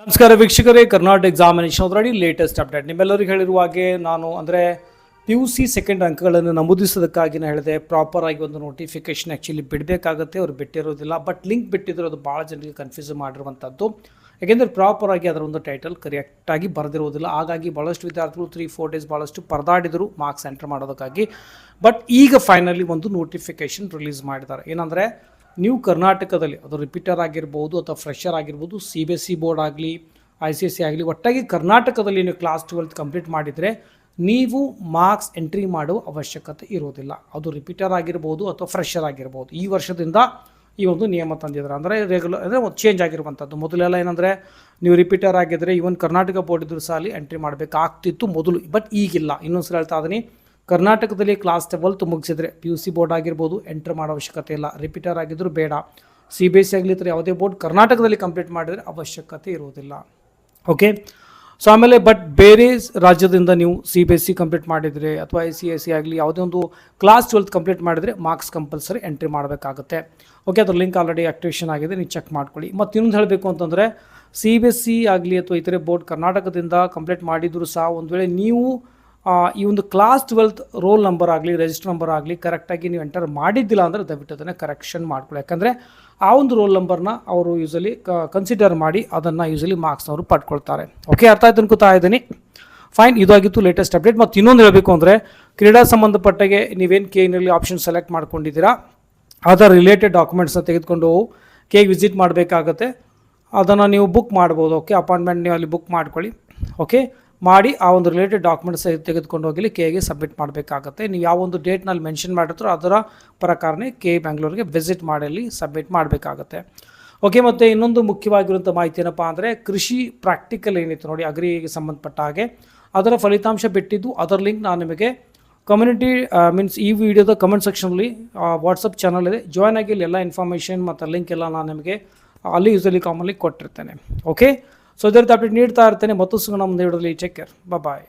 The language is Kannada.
ನಮಸ್ಕಾರ ವೀಕ್ಷಕರೇ, ಕರ್ನಾಟಕ ಎಕ್ಸಾಮಿನೇಷನ್ ಅದರಡಿ ಲೇಟೆಸ್ಟ್ ಅಪ್ಡೇಟ್ ನಿಮ್ಮೆಲ್ಲರಿಗೂ ಹೇಳಿರುವ ಹಾಗೆ ನಾನು ಅಂದರೆ ಪಿ ಯು ಸಿ ಸೆಕೆಂಡ್ ಅಂಕಗಳನ್ನು ನಮೂದಿಸೋದಕ್ಕಾಗಿ ನಾನು ಹೇಳಿದೆ. ಪ್ರಾಪರ್ ಆಗಿ ಒಂದು ನೋಟಿಫಿಕೇಶನ್ ಆ್ಯಕ್ಚುಲಿ ಬಿಡಬೇಕಾಗತ್ತೆ. ಅವ್ರು ಬಿಟ್ಟಿರೋದಿಲ್ಲ. ಬಟ್ ಲಿಂಕ್ ಬಿಟ್ಟಿದ್ರು ಅದು ಭಾಳ ಜನರಿಗೆ ಕನ್ಫ್ಯೂಸ್ ಮಾಡಿರುವಂಥದ್ದು ಯಾಕೆಂದರೆ ಪ್ರಾಪರ್ ಆಗಿ ಅದರ ಒಂದು ಟೈಟಲ್ ಕರೆಕ್ಟಾಗಿ ಬರೆದಿರುವುದಿಲ್ಲ ಹಾಗಾಗಿ ಭಾಳಷ್ಟು ವಿದ್ಯಾರ್ಥಿಗಳು ತ್ರೀ ಫೋರ್ ಡೇಸ್ ಭಾಳಷ್ಟು ಪರದಾಡಿದರು ಮಾರ್ಕ್ಸ್ ಎಂಟರ್ ಮಾಡೋದಕ್ಕಾಗಿ. ಬಟ್ ಈಗ ಫೈನಲಿ ಒಂದು ನೋಟಿಫಿಕೇಶನ್ ರಿಲೀಸ್ ಮಾಡಿದ್ದಾರೆ. ಏನಂದರೆ ನೀವು ಕರ್ನಾಟಕದಲ್ಲಿ ಅದು ರಿಪೀಟರ್ ಆಗಿರ್ಬೋದು ಅಥವಾ ಫ್ರೆಷರ್ ಆಗಿರ್ಬೋದು C B S C board ಆಗಲಿ ಐ ಸಿ ಎಸ್ ಸಿ ಆಗಲಿ, ಒಟ್ಟಾಗಿ ಕರ್ನಾಟಕದಲ್ಲಿ ನೀವು ಕ್ಲಾಸ್ ಟ್ವೆಲ್ತ್ ಕಂಪ್ಲೀಟ್ ಮಾಡಿದರೆ ನೀವು ಮಾರ್ಕ್ಸ್ ಎಂಟ್ರಿ ಮಾಡುವ ಅವಶ್ಯಕತೆ ಇರೋದಿಲ್ಲ. ಅದು ರಿಪೀಟರ್ ಆಗಿರ್ಬೋದು ಅಥವಾ ಫ್ರೆಷರ್ ಆಗಿರ್ಬೋದು. ಈ ವರ್ಷದಿಂದ ಈ ಒಂದು ನಿಯಮ ತಂದಿದ್ದಾರೆ. ಅಂದರೆ ರೆಗ್ಯುಲರ್ ಅಂದರೆ ಒಂದು ಚೇಂಜ್ ಆಗಿರುವಂಥದ್ದು. ಮೊದಲೆಲ್ಲ ಏನಂದರೆ, ನೀವು ರಿಪೀಟರ್ ಆಗಿದ್ದರೆ ಇವನ್ ಕರ್ನಾಟಕ ಬೋರ್ಡ್ ಇದ್ರೂ ಸಾಲಿ ಎಂಟ್ರಿ ಮಾಡಬೇಕಾಗ್ತಿತ್ತು ಮೊದಲು ಬಟ್ ಈಗಿಲ್ಲ. ಇನ್ನೊಂದು ಸಲ ಹೇಳ್ತಾ ಇದ್ದೀನಿ. ಕರ್ನಾಟಕದಲ್ಲಿ ಕ್ಲಾಸ್ ಟ್ವೆಲ್ತ್ ತುಂಬಿಸಿದ್ರೆ ಪಿ ಯು ಸಿ ಬೋರ್ಡ್ ಆಗಿರ್ಬೋದು ಎಂಟ್ರ್ ಮಾಡೋ ಅವಶ್ಯಕತೆ ಇಲ್ಲ. ರಿಪೀಟರ್ ಆಗಿದ್ದರೂ ಬೇಡ. ಸಿ ಬಿ ಎಸ್ ಸಿ ಆಗಲಿ ಅಥವಾ ಯಾವುದೇ ಬೋರ್ಡ್ ಕರ್ನಾಟಕದಲ್ಲಿ ಕಂಪ್ಲೀಟ್ ಮಾಡಿದರೆ ಅವಶ್ಯಕತೆ ಇರುವುದಿಲ್ಲ. ಓಕೆ ಸೊ ಆಮೇಲೆ ಬಟ್ ಬೇರೆ ರಾಜ್ಯದಿಂದ ನೀವು C B S C complete ಮಾಡಿದರೆ ಅಥವಾ ಐ ಸಿ ಎಸ್ ಸಿ ಆಗಲಿ ಯಾವುದೇ ಒಂದು ಕ್ಲಾಸ್ ಟ್ವೆಲ್ತ್ ಕಂಪ್ಲೀಟ್ ಮಾಡಿದರೆ ಮಾರ್ಕ್ಸ್ ಕಂಪಲ್ಸರಿ ಎಂಟ್ರಿ ಮಾಡಬೇಕಾಗುತ್ತೆ. ಓಕೆ ಅದ್ರ ಲಿಂಕ್ ಆಲ್ರೆಡಿ ಆಕ್ಟಿವೇಶನ್ ಆಗಿದೆ. ನೀವು ಚೆಕ್ ಮಾಡ್ಕೊಳ್ಳಿ. ಮತ್ತು ಇನ್ನೊಂದು ಹೇಳಬೇಕು ಅಂತಂದರೆ ಸಿ ಬಿ ಎಸ್ ಸಿ ಆಗಲಿ ಅಥವಾ ಇತರೆ ಬೋರ್ಡ್ ಕರ್ನಾಟಕದಿಂದ ಕಂಪ್ಲೀಟ್ ಮಾಡಿದರೂ ಸಹ ಒಂದು ವೇಳೆ ನೀವು ಈ ಒಂದು ಕ್ಲಾಸ್ ಟ್ವೆಲ್ತ್ ರೋಲ್ ನಂಬರ್ ಆಗಲಿ ರಿಜಿಸ್ಟರ್ ನಂಬರ್ ಆಗಲಿ ಕರೆಕ್ಟಾಗಿ ನೀವು ಎಂಟರ್ ಮಾಡಿದ್ದಿಲ್ಲ ಅಂದರೆ ದಯವಿಟ್ಟು ಅದನ್ನು ಕರೆಕ್ಷನ್ ಮಾಡ್ಕೊಳ್ಳಿ. ಯಾಕಂದರೆ ಆ ಒಂದು ರೋಲ್ ನಂಬರ್ನ ಅವರು ಯೂಸಲಿ ಕನ್ಸಿಡರ್ ಮಾಡಿ ಅದನ್ನು ಯೂಸಲಿ ಮಾರ್ಕ್ಸ್ನವರು ಪಡ್ಕೊಳ್ತಾರೆ. ಓಕೆ ಅರ್ಥ ಆಯ್ತು ಅನ್ಕೋತಾ ಇದ್ದೀನಿ. ಫೈನ್ ಇದಾಗಿತ್ತು ಲೇಟೆಸ್ಟ್ ಅಪ್ಡೇಟ್ ಮತ್ತು ಇನ್ನೊಂದು ಹೇಳಬೇಕು ಅಂದರೆ ಕ್ರೀಡಾ ಸಂಬಂಧಪಟ್ಟಾಗೆ ನೀವೇನು ಕೆ ಇನಲ್ಲಿ ಆಪ್ಷನ್ ಸೆಲೆಕ್ಟ್ ಮಾಡ್ಕೊಂಡಿದ್ದೀರಾ, ಅದರ ರಿಲೇಟೆಡ್ ಡಾಕ್ಯುಮೆಂಟ್ಸ್ನ ತೆಗೆದುಕೊಂಡು ಕೇಗೆ ವಿಸಿಟ್ ಮಾಡಬೇಕಾಗತ್ತೆ. ಅದನ್ನು ನೀವು ಬುಕ್ ಮಾಡ್ಬೋದು. ಓಕೆ ಅಪಾಯಿಂಟ್ಮೆಂಟ್ ನೀವು ಅಲ್ಲಿ ಬುಕ್ ಮಾಡ್ಕೊಳ್ಳಿ. ಓಕೆ ಮಾಡಿ ಆ ಒಂದು ರಿಲೇಟೆಡ್ ಡಾಕ್ಯುಮೆಂಟ್ಸ್ ತೆಗೆದುಕೊಂಡು ಹೋಗಿ ಕೆಗೆ ಸಬ್ಮಿಟ್ ಮಾಡಬೇಕಾಗುತ್ತೆ. ನೀವು ಯಾವ ಒಂದು ಡೇಟ್ನಲ್ಲಿ ಮೆನ್ಷನ್ ಮಾಡಿರ್ತಾರೋ ಅದರ ಪ್ರಕಾರನೇ ಕೆ ಬೆಂಗಳೂರಿಗೆ ವಿಸಿಟ್ ಮಾಡಲಿ ಸಬ್ಮಿಟ್ ಮಾಡಬೇಕಾಗತ್ತೆ. ಓಕೆ ಮತ್ತು ಇನ್ನೊಂದು ಮುಖ್ಯವಾಗಿರುವಂಥ ಮಾಹಿತಿ ಏನಪ್ಪ ಅಂದರೆ ಕೃಷಿ ಪ್ರಾಕ್ಟಿಕಲ್ ಏನಿತ್ತು ನೋಡಿ, ಅಗ್ರಿಗೆ ಸಂಬಂಧಪಟ್ಟ ಹಾಗೆ. ಅದರ ಫಲಿತಾಂಶ ಬಿಟ್ಟಿದ್ದು, ಅದರ ಲಿಂಕ್ ನಾನು ನಿಮಗೆ ಕಮ್ಯುನಿಟಿ ಮೀನ್ಸ್ ಈ ವಿಡಿಯೋದ ಕಮೆಂಟ್ ಸೆಕ್ಷನಲ್ಲಿ ವಾಟ್ಸಪ್ ಚಾನಲ್ ಇದೆ. ಜಾಯ್ನ್ ಆಗಿ ಇಲ್ಲಿ ಎಲ್ಲ ಇನ್ಫಾರ್ಮೇಷನ್ ಮತ್ತು ಲಿಂಕ್ ಎಲ್ಲ ನಾನು ನಿಮಗೆ ಅಲ್ಲಿ ಯೂಸಲಿ ಕಾಮನ್ಲಿ ಕೊಟ್ಟಿರ್ತೇನೆ. ಓಕೆ ಸೊ ಇದೇ ರೀತಿ ಅಪ್ಡೇಟ್ ನೀಡ್ತಾ ಇರ್ತೇನೆ. ಮತ್ತು ಸುಮ್ಮನೆ ನಮ್ಮ ವಿಡಿಯೋದಲ್ಲಿ ಚೆಕ್ ಬಾಯ್